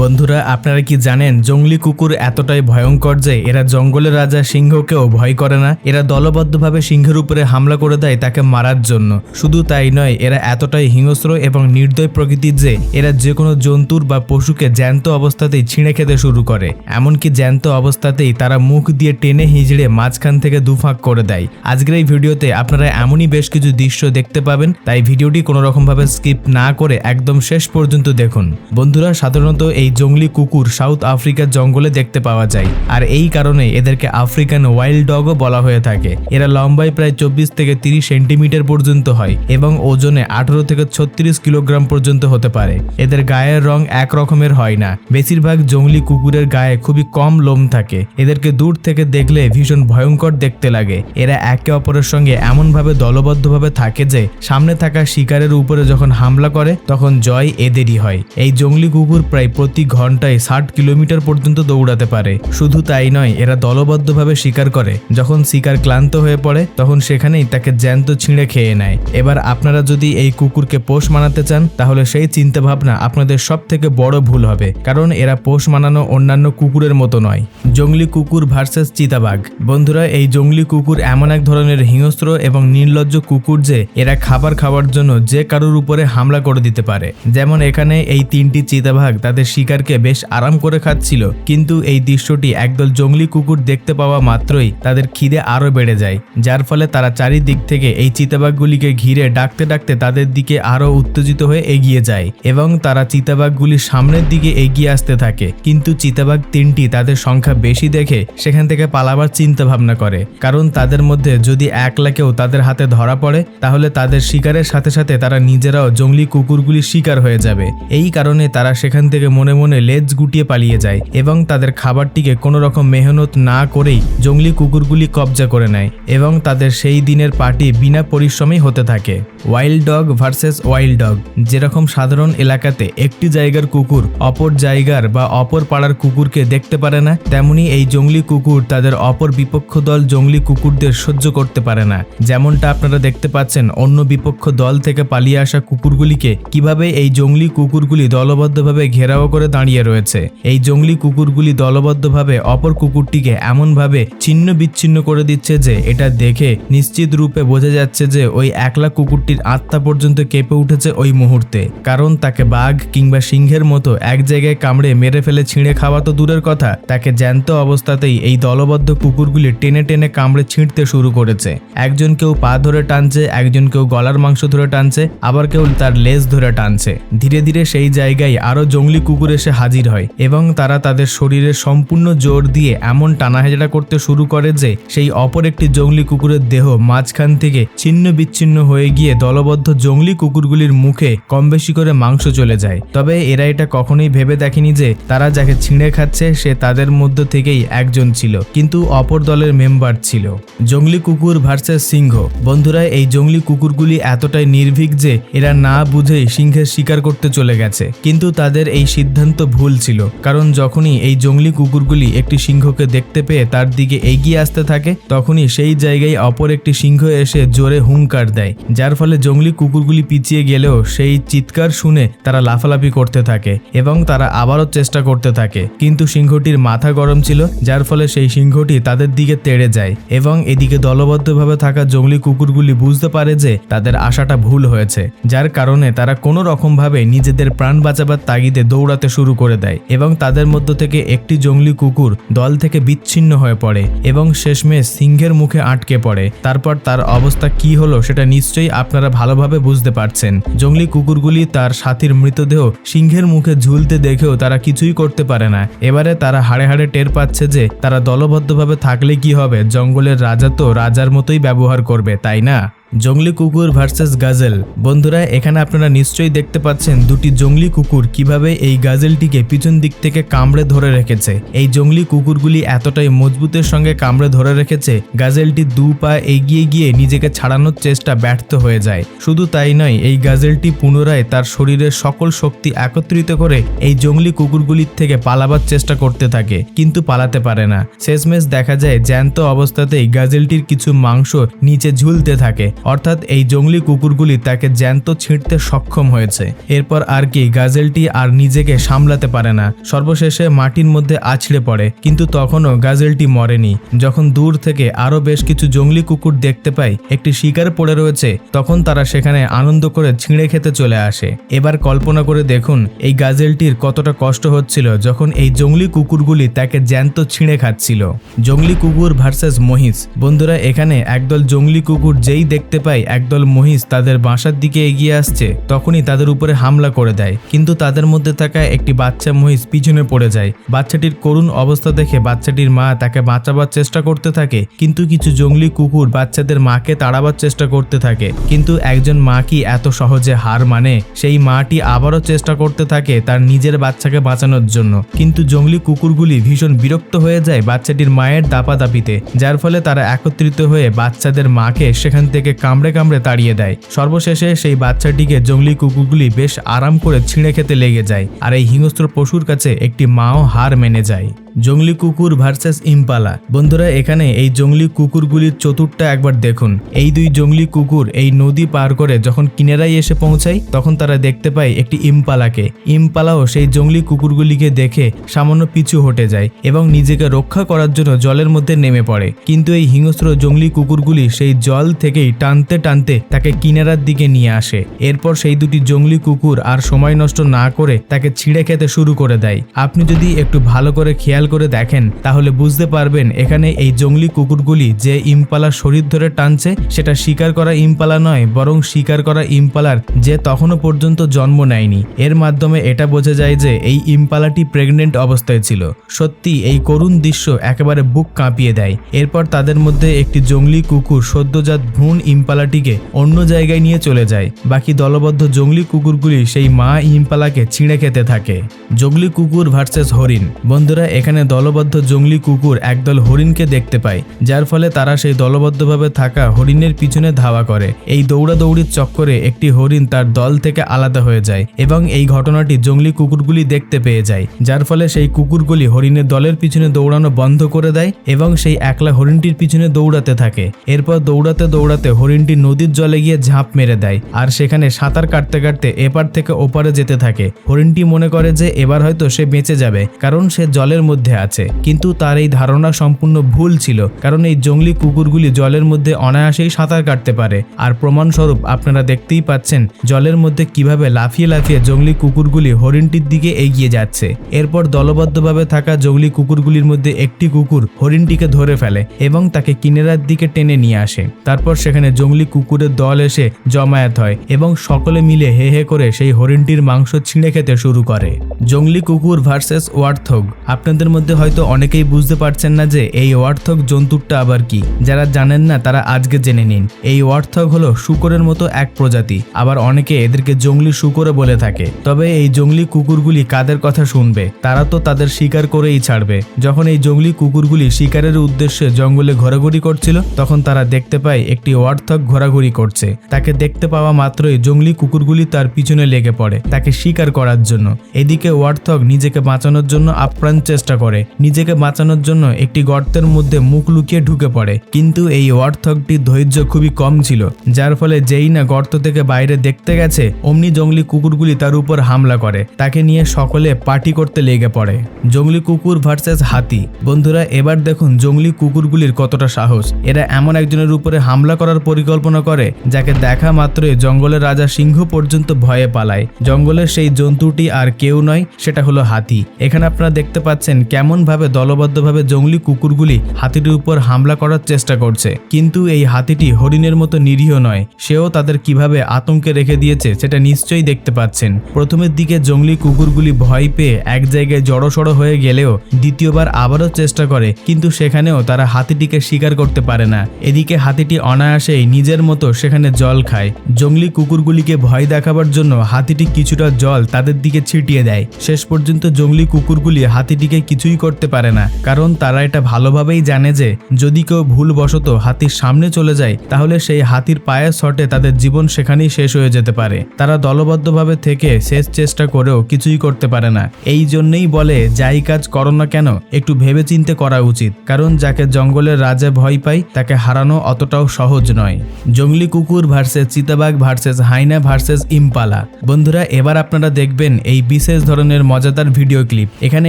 বন্ধুরা, আপনারা কি জানেন জঙ্গলি কুকুর এতটাই ভয়ঙ্কর যে এরা জঙ্গলের রাজা সিংহকেও ভয় করে না? এরা দলবদ্ধভাবে সিংহের উপরে হামলা করে দেয় তাকে মারার জন্য। শুধু তাই নয়, এরা এতটাই হিংস্র এবং নির্দয় প্রকৃতির যে এরা যে কোনো জন্তুর বা পশুকে জ্যান্ত অবস্থাতেই ছিঁড়ে খেতে শুরু করে। এমনকি জ্যান্ত অবস্থাতেই তারা মুখ দিয়ে টেনে হিজড়ে মাঝখান থেকে দুফাঁক করে দেয়। আজকের এই ভিডিওতে আপনারা এমনই বেশ কিছু দৃশ্য দেখতে পাবেন, তাই ভিডিওটি কোনো রকমভাবে স্কিপ না করে একদম শেষ পর্যন্ত দেখুন। বন্ধুরা, সাধারণত এই জঙ্গলি কুকুর সাউথ আফ্রিকার জঙ্গলে দেখতে পাওয়া যায়। আর এই কারণে এদেরকে আফ্রিকান ওয়াইল্ড ডগও বলা হয়ে থাকে। এরা লম্বায় প্রায় চব্বিশ থেকে তিরিশ সেন্টিমিটার পর্যন্ত হয় এবং ওজনে আঠারো থেকে ছত্রিশ কিলোগ্রাম পর্যন্ত হতে পারে। এদের গায়ের রং এক রকমের হয় না। বেশিরভাগ জঙ্গলি কুকুরের গায়ে খুবই কম লোম থাকে। এদেরকে দূর থেকে দেখলে ভীষণ ভয়ঙ্কর দেখতে লাগে। এরা একে অপরের সঙ্গে এমনভাবে দলবদ্ধভাবে থাকে যে, সামনে থাকা শিকারের উপরে যখন হামলা করে, তখন জয় এদেরই হয়। এই জঙ্গলি কুকুর প্রায় প্রতি ঘন্টায় ষাট কিলোমিটার পর্যন্ত দৌড়াতে পারে। শুধু তাই নয়, এরা দলবদ্ধভাবে শিকার করে। যখন শিকার ক্লান্ত হয়ে পড়ে, তখন সেখানেই তাকে জ্যান্ত ছিঁড়ে খেয়ে নেয়। এবার আপনারা যদি এই কুকুরকে পোষ মানাতে চান, তাহলে সেই চিন্তাভাবনা আপনাদের সব থেকে বড় ভুল হবে, কারণ এরা পোষ মানানো অন্যান্য কুকুরের মতো নয়। জঙ্গলি কুকুর ভার্সেস চিতাবাঘ। বন্ধুরা, এই জঙ্গলি কুকুর এমন এক ধরনের হিংস্র এবং নির্লজ্জ কুকুর যে, এরা খাবার খাওয়ার জন্য যে কারোর উপরে হামলা করে দিতে পারে। যেমন এখানে এই তিনটি চিতাবাঘ তাদের শিকারকে বেশ আরাম করে খাচ্ছিল, কিন্তু এই দৃশ্যটি একদল জঙ্গলি কুকুর দেখতে পাওয়া মাত্রই তাদের খিদে আরও বেড়ে যায়, যার ফলে তারা চারিদিক থেকে এই চিতাবাঘগুলিকে ঘিরে ডাকতে ডাকতে তাদের দিকে আরও উত্তেজিত হয়ে এগিয়ে যায় এবং তারা চিতাবাঘগুলির সামনের দিকে এগিয়ে আসতে থাকে, কিন্তু চিতাবাঘ তিনটি তাদের সংখ্যা বেশি দেখে সেখান থেকে পালাবার চিন্তা ভাবনা করে, কারণ তাদের মধ্যে যদি একলা কেউ তাদের হাতে ধরা পড়ে, তাহলে তাদের শিকারের সাথে সাথে তারা নিজেরাও জঙ্গলি কুকুরগুলির শিকার হয়ে যাবে, এই কারণে তারা সেখান থেকে মনে মনে মনে লেজ গুটিয়ে পালিয়ে যায় এবং তাদের খাবারটিকে কোনো রকম মেহনত না করেই জঙ্গলি কুকুরগুলি কবজা করে নেয় এবং তাদের সেই দিনের পার্টি বিনা পরিশ্রমেই হতে থাকে। Wild dog versus wild dog যেরকম সাধারণ এলাকাতে একটি জায়গার কুকুর অপর জায়গার বা অপর পাড়ার কুকুরকে দেখতে পারে না, তেমনি এই জঙ্গলি কুকুর তাদের অপর বিপক্ষ দল জঙ্গলি কুকুরদের সহ্য করতে পারে না। যেমনটা আপনারা দেখতে পাচ্ছেন, অন্য বিপক্ষ দল থেকে পালিয়ে আসা কুকুরগুলিকে কীভাবে এই জঙ্গলি কুকুরগুলি দলবদ্ধভাবে ঘেরাও করে দাঁড়িয়ে রয়েছে। এই জঙ্গলি কুকুরগুলি দলবদ্ধভাবে অপর কুকুরটিকে এমনভাবে ছিন্ন বিচ্ছিন্ন করে দিচ্ছে যে এটা দেখে নিশ্চিত রূপে বোঝা যাচ্ছে যে ওই একলা কুকুরটির আত্মা পর্যন্ত কেঁপে উঠেছে ওই মুহূর্তে। কারণ তাকে বাঘ কিংবা সিংহের মতো এক জায়গায় কামড়ে মেরে ফেলে ছিঁড়ে খাওয়া তো দূরের কথা, তাকে জ্যান্ত অবস্থাতেই এই দলবদ্ধ কুকুরগুলি টেনে টেনে কামড়ে ছিঁড়তে শুরু করেছে। একজন কেউ পা ধরে টানছে, একজন কেউ গলার মাংস ধরে টানছে, আবার কেউ তার লেজ ধরে টানছে। ধীরে ধীরে সেই জায়গায় আরও জঙ্গলি কুকুর এসে হাজির হয় এবং তারা তাদের শরীরের সম্পূর্ণ জোর দিয়ে এমন টানাহেজড়া করতে শুরু করে যে সেই অপর একটি জঙ্গলি কুকুরের দেহ মাঝখান থেকে ছিন্ন বিচ্ছিন্ন হয়ে গিয়ে দলবদ্ধ জঙ্গলি কুকুরগুলির মুখে কম বেশি করে মাংস চলে যায়। তবে এরা এটা কখনোই ভেবে দেখেনি যে তারা যাকে ছিঁড়ে খাচ্ছে সে তাদের মধ্য থেকেই একজন ছিল, কিন্তু অপর দলের মেম্বার ছিল। জঙ্গলি কুকুর ভার্সেস সিংহ। বন্ধুরা, এই জঙ্গলি কুকুরগুলি এতটাই নির্ভীক যে এরা না বুঝেই সিংহের শিকার করতে চলে গেছে। কিন্তু তাদের এই সিদ্ধান্ত ভুল ছিল, কারণ যখনই এই জঙ্গলি কুকুরগুলি একটি সিংহকে দেখতে পেয়ে তার দিকে এগিয়ে আসতে থাকে, তখনই সেই জায়গায় অপর একটি সিংহ এসে জোরে হুঙ্কার দেয়, যার ফলে জঙ্গলি কুকুরগুলি পিছিয়ে গেলেও সেই চিৎকার শুনে তারা লাফালাফি করতে থাকে এবং তারা আবারও চেষ্টা করতে থাকে। কিন্তু সিংহটির মাথা গরম ছিল, যার ফলে সেই সিংহটি তাদের দিকে তেড়ে যায় এবং এদিকে দলবদ্ধভাবে থাকা জঙ্গলি কুকুরগুলি বুঝতে পারে যে তাদের আশাটা ভুল হয়েছে, যার কারণে তারা কোনো রকমভাবে নিজেদের প্রাণ বাঁচাবার তাগিদে দৌড়াতে শুরু করে দেয় এবং তাদের মধ্য থেকে একটি জঙ্গলি কুকুর দল থেকে বিচ্ছিন্ন হয়ে পড়ে এবং শেষমেশ সিংহের মুখে আটকে পড়ে। তারপর তার অবস্থা কি হলো সেটা নিশ্চয়ই আপনারা ভালোভাবে বুঝতে পারছেন। জঙ্গলি কুকুরগুলি তার সাথীর মৃতদেহ সিংহের মুখে ঝুলতে দেখেও তারা কিছুই করতে পারে না। এবারে তারা হাড়ে হাড়ে টের পাচ্ছে যে তারা দলবদ্ধভাবে থাকলে কি হবে? জঙ্গলের রাজা তো রাজার মতোই ব্যবহার করবে, তাই না? জঙ্গলি কুকুর ভার্সেস গাজেল। বন্ধুরা, এখানে আপনারা নিশ্চয়ই দেখতে পাচ্ছেন দুটি জঙ্গলি কুকুর কীভাবে এই গাজেলটিকে পিছন দিক থেকে কামড়ে ধরে রেখেছে। এই জঙ্গলি কুকুরগুলি এতটাই মজবুতের সঙ্গে কামড়ে ধরে রেখেছে, গাজেলটি দু পা এগিয়ে গিয়ে নিজেকে ছাড়ানোর চেষ্টা ব্যর্থ হয়ে যায়। শুধু তাই নয়, এই গাজেলটি পুনরায় তার শরীরের সকল শক্তি একত্রিত করে এই জঙ্গলি কুকুরগুলির থেকে পালাবার চেষ্টা করতে থাকে, কিন্তু পালাতে পারে না। শেষমেশ দেখা যায়, জ্যান্ত অবস্থাতেই গাজেলটির কিছু মাংস নিচে ঝুলতে থাকে। অর্থাৎ এই জঙ্গলি কুকুরগুলি তাকে জ্যান্ত ছিঁড়তে সক্ষম হয়েছে। এরপর আর কি, গাজেলটি আর নিজেকে সামলাতে পারে না। সর্বশেষে মাটির মধ্যে আছড়ে পড়ে, কিন্তু তখনও গাজেলটি মরেনি। যখন দূর থেকে আরও বেশ কিছু জঙ্গলি কুকুর দেখতে পায় একটি শিকার পড়ে রয়েছে, তখন তারা সেখানে আনন্দ করে ছিঁড়ে খেতে চলে আসে। এবার কল্পনা করে দেখুন, এই গাজেলটির কতটা কষ্ট হচ্ছিল যখন এই জঙ্গলি কুকুরগুলি তাকে জ্যান্ত ছিঁড়ে খাচ্ছিল। জঙ্গলি কুকুর ভার্সেস মহিষ, বন্ধুরা, এখানে একদল জঙ্গলি কুকুর যেই দেখতে পায় একদল মহিষ তাদের বাসার দিকে এগিয়ে আসছে, তখনই তাদের উপরে হামলা করে দেয়। কিন্তু তাদের মধ্যে থাকা একটি বাচ্চা মহিষ পিছনে পড়ে যায়। বাচ্চাটির করুণ অবস্থা দেখে বাচ্চাটির মা তাকে বাঁচাবার চেষ্টা করতে থাকে। কিন্তু কিছু জঙ্গলি কুকুর বাচ্চাদের মাকে তাড়াবার চেষ্টা করতে থাকে। কিন্তু একজন মা কি এত সহজে হার মানে? সেই মাটি আবারও চেষ্টা করতে থাকে তার নিজের বাচ্চাকে বাঁচানোর জন্য। কিন্তু জঙ্গলি কুকুরগুলি ভীষণ বিরক্ত হয়ে যায় বাচ্চাটির মায়ের দাপাদাপিতে, যার ফলে তারা একত্রিত হয়ে বাচ্চাদের মাকে সেখান থেকে কামড়ে কামড়ে তাড়িয়ে দেয়। সর্বশেষে সেই বাচ্চাটিকে জঙ্গলি কুকুরগুলি বেশ আরাম করে ছিঁড়ে খেতে লেগে যায়, আর এই হিংস্র পশুর কাছে একটি মাও হার মেনে যায়। জঙ্গলি কুকুর ভার্সেস ইম্পালা। বন্ধুরা, এখানে এই জঙ্গলি কুকুরগুলির চতুরটা একবার দেখুন। এই দুই জঙ্গলি কুকুর এই নদী পার করে যখন কিনারায় এসে পৌঁছায়, তখন তারা দেখতে পায় একটি ইম্পালাকে। ইম্পালাও সেই জঙ্গলি কুকুরগুলিকে দেখে সামান্য পিছু হটে যায় এবং নিজেকে রক্ষা করার জন্য জলের মধ্যে নেমে পড়ে। কিন্তু এই হিংস্র জঙ্গলি কুকুরগুলি সেই জল থেকেই টানতে টানতে তাকে কিনারার দিকে নিয়ে আসে। এরপর সেই দুটি জঙ্গলি কুকুর আর সময় নষ্ট না করে তাকে ছিঁড়ে খেতে শুরু করে দেয়। আপনি যদি একটু ভালো করে খেয়াল করে দেখেন, তাহলে বুঝতে পারবেন এখানে এই জঙ্গলি কুকুরগুলি যে ইম্পালার শরীর ধরে টানছে, সেটা শিকার করা ইম্পালা নয়, বরং শিকার করা ইম্পালার যে তখনও পর্যন্ত জন্ম নেয়নি। এর মাধ্যমে এটা বোঝা যায় যে এই ইম্পালাটি প্রেগনেন্ট অবস্থায় ছিল। সত্যি, এই করুণ দৃশ্য একেবারে বুক কাঁপিয়ে দেয়। এরপর তাদের মধ্যে একটি জঙ্গলি কুকুর সদ্যজাত ভ্রূণ ইম্পালাটিকে অন্য জায়গায় নিয়ে চলে যায়। বাকি দলবদ্ধ জঙ্গলি কুকুরগুলি সেই মা ইম্পালাকে ছিঁড়ে খেতে থাকে। জঙ্গলি কুকুর ভার্সেস হরিণ। বন্ধুরা, এখানে দলবদ্ধ জঙ্গলি কুকুর একদল হরিণকে দেখতে পায়, যার ফলে তারা সেই দলবদ্ধভাবে থাকা হরিণের পিছনে ধাওয়া করে। এই দৌড়াদৌড়ির চক্করে একটি হরিণ তার দল থেকে আলাদা হয়ে যায় এবং এই ঘটনাটি জঙ্গলি কুকুরগুলি দেখতে পেয়ে যায়, যার ফলে সেই কুকুরগুলি হরিণের দলের পিছনে দৌড়ানো বন্ধ করে দেয় এবং সেই একলা হরিণটির পিছনে দৌড়াতে থাকে। এরপর দৌড়াতে দৌড়াতে হরিণটি নদীর জলে গিয়ে ঝাঁপ মেরে দেয় আর সেখানে সাঁতার কাটতে কাটতে এপার থেকে ওপারে যেতে থাকে। হরিণটি মনে করে যে এবার হয়তো সে বেঁচে যাবে, কারণ সে জলের মধ্যে আছে। কিন্তু তার এই ধারণা সম্পূর্ণ ভুল ছিল, কারণ এই জঙ্গলি কুকুরগুলি জলের মধ্যে অনায়াসেই সাঁতার কাটতে পারে। আর প্রমাণস্বরূপ আপনারা দেখতেই পাচ্ছেন, জলের মধ্যে কীভাবে লাফিয়ে লাফিয়ে জঙ্গলি কুকুরগুলি হরিণটির দিকে এগিয়ে যাচ্ছে। এরপর দলবদ্ধভাবে থাকা জঙ্গলি কুকুরগুলির মধ্যে একটি কুকুর হরিণটিকে ধরে ফেলে এবং তাকে কিনারার দিকে টেনে নিয়ে আসে। তারপর সেখানে জঙ্গলি কুকুরের দল এসে জমায়েত হয় এবং সকলে মিলে হে হে করে সেই হরিণটির মাংস ছিঁড়ে খেতে শুরু করে। জঙ্গলি কুকুর ভার্সেস ওয়ার্থক আপনাদের মধ্যে হয়তো অনেকেই বুঝতে পারছেন না যে এই ওয়ার্থক জন্তুরটা আবার কি। যারা জানেন না, তারা আজকে জেনে নিন। এই ওয়ার্থক হলো শুকরের মতো এক প্রজাতি। আবার অনেকে এদেরকে জঙ্গলি শুকরে বলে থাকে। তবে এই জঙ্গলি কুকুরগুলি কাদের কথা শুনবে? তারা তো তাদের শিকার করেই ছাড়বে। যখন এই জঙ্গলি কুকুরগুলি শিকারের উদ্দেশ্যে জঙ্গলে ঘোরাঘুরি করছিল, তখন তারা দেখতে পায় একটি ওয়ার্থক ঘোরাঘুরি করছে। তাকে দেখতে পাওয়া মাত্রই জঙ্গলি কুকুরগুলি তার পিছনে লেগে পড়ে, তাকে শিকার করার জন্য। এদিকে ওয়ার্থক নিজেকে বাঁচানোর জন্য আপ্রাণ চেষ্টা করে, নিজেকে বাঁচানোর জন্য একটি গর্তের মধ্যে মুখ লুকিয়ে ঢুকে পড়ে। কিন্তু এই ওয়ার্থকটির ধৈর্য খুবই কম ছিল, যার ফলে যেই না গর্ত থেকে বাইরে দেখতে গেছে, অমনি জঙ্গলি কুকুরগুলি তার উপর হামলা করে। তাকে নিয়ে সকলে পার্টি করতে লেগে পড়ে। জঙ্গলি কুকুর ভার্সেস হাতি। বন্ধুরা, এবার দেখুন জঙ্গলি কুকুরগুলির কতটা সাহস। এরা এমন একজনের উপরে হামলা করার পরিকল্পনা করে, যাকে দেখা মাত্রই জঙ্গলের রাজা সিংহ পর্যন্ত ভয়ে পালায়। জঙ্গলের সেই জন্তুটি আর কেউ নয়, সেটা হলো হাতি। এখানে আপনারা দেখতে পাচ্ছেন কেমন ভাবে দলবদ্ধভাবে জঙ্গলি কুকুরগুলি হাতিটির উপর হামলা করার চেষ্টা করছে। কিন্তু এই হাতিটি হরিণের মতো নিরীহ নয়, সেও তাদের কীভাবে আতঙ্কে রেখে দিয়েছে সেটা নিশ্চয়ই দেখতে পাচ্ছেন। প্রথমের দিকে জঙ্গলি কুকুরগুলি ভয় পেয়ে এক জায়গায় জড়সড় হয়ে গেলেও দ্বিতীয়বার আবারও চেষ্টা করে, কিন্তু সেখানেও তারা হাতিটিকে শিকার করতে পারে না। এদিকে হাতিটি অনায়াসেই নিজের মতো সেখানে জল খায়। জঙ্গলি কুকুরগুলিকে ভয় দেখাবার জন্য হাতিটি কিছুটা জল তাদের দিকে ছিটিয়ে দেয়। শেষ পর্যন্ত জঙ্গলি কুকুরগুলি হাতিটিকে কিছুই করতে পারে না। কারণ তারা এটা ভালোভাবেই জানে যে, যদি কেউ ভুলবশত হাতির সামনে চলে যায়, তাহলে সেই হাতির পায়ের শটে তাদের জীবন সেখানেই শেষ হয়ে যেতে পারে। তারা দলবদ্ধভাবে থেকে শেষ চেষ্টা করেও কিছুই করতে পারে না। এই জন্যেই বলে, যাই কাজ করো না কেন, একটু ভেবেচিন্তে করা উচিত। কারণ যাকে জঙ্গলের রাজা ভয় পায়, তাকে হারানো অতটাও সহজ নয়। জঙ্গলি কুকুর ভার্সেস চিতাবাঘ ভার্সেস হাইনা ভার্সেস ইম্পালা। বন্ধুরা, এবার আপনারা দেখবেন এই বিশেষ ধরনের মজাদার ভিডিও ক্লিপ এখানে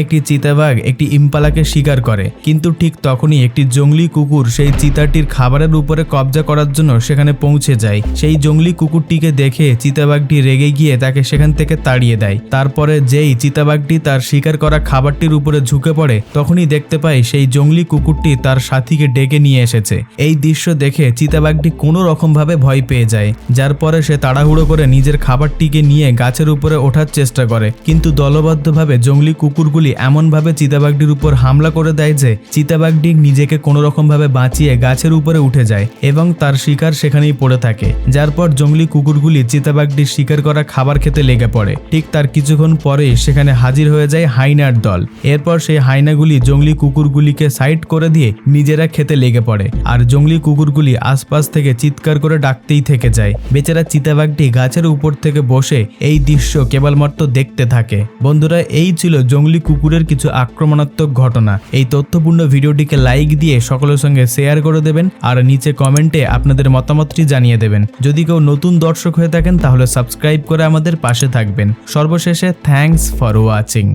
একটি চিতাবাঘ একটি ইম্পালাকে শিকার করে। কিন্তু ঠিক তখনই একটি জঙ্গলি কুকুর সেই চিতাটির খাবারের উপরে কবজা করার জন্য সেখানে পৌঁছে যায়। সেই জঙ্গলি কুকুরটিকে দেখে চিতাবাঘটি রেগে গিয়ে তাকে সেখান থেকে তাড়িয়ে দেয়। তারপরে যেই চিতাবাঘটি তার শিকার করা খাবারটির উপরে ঝুঁকে পড়ে, তখনই দেখতে পায় সেই জঙ্গলি কুকুরটি তার সাথীকে ডেকে নিয়ে এসেছে। এই দৃশ্য দেখে চিতাবাঘটি কোনো রকমভাবে ভয় পেয়ে যায়, যার পরে সে তাড়াহুড়ো করে নিজের খাবারটিকে নিয়ে গাছের উপরে ওঠার চেষ্টা করে। কিন্তু দলবদ্ধভাবে জঙ্গলি কুকুরগুলি এমনভাবে চিতাবাঘটির উপর হামলা করে দেয় যে চিতাবাঘটি নিজেকে কোনো রকমভাবে বাঁচিয়ে গাছের উপরে উঠে যায় এবং তার শিকার সেখানেই পড়ে থাকে। যার পর জঙ্গলি কুকুরগুলি চিতাবাঘটির শিকার করা খাবার খেতে লেগে পড়ে। ঠিক তার কিছুক্ষণ পরেই সেখানে হাজির হয়ে যায় হাইনার দল। এরপর সেই হাইনাগুলি জঙ্গলি কুকুরগুলিকে সাইড করে দিয়ে নিজেরা খেতে লেগে পড়ে। আর জঙ্গলি কুকুরগুলি আশপাশ থেকে চিৎকার করে ডাকতেই থেকে যায়। বেচারা চিতাবাঘটি গাছের উপর থেকে বসে এই দৃশ্য কেবলমাত্র দেখতে থাকে। বন্ধুরা, এই ছিল জঙ্গলি কুকুরের কিছু আক্রমণাত্মক ঘটনা। এই তথ্যপূর্ণ ভিডিওটিকে লাইক দিয়ে সকলের সঙ্গে শেয়ার করে দেবেন আর নিচে কমেন্টে আপনাদের মতামতটি জানিয়ে দেবেন। যদি কেউ নতুন দর্শক হয়ে থাকেন, তাহলে সাবস্ক্রাইব করে আমাদের পাশে থাকবেন। সর্বশেষে থ্যাংকস ফর ওয়াচিং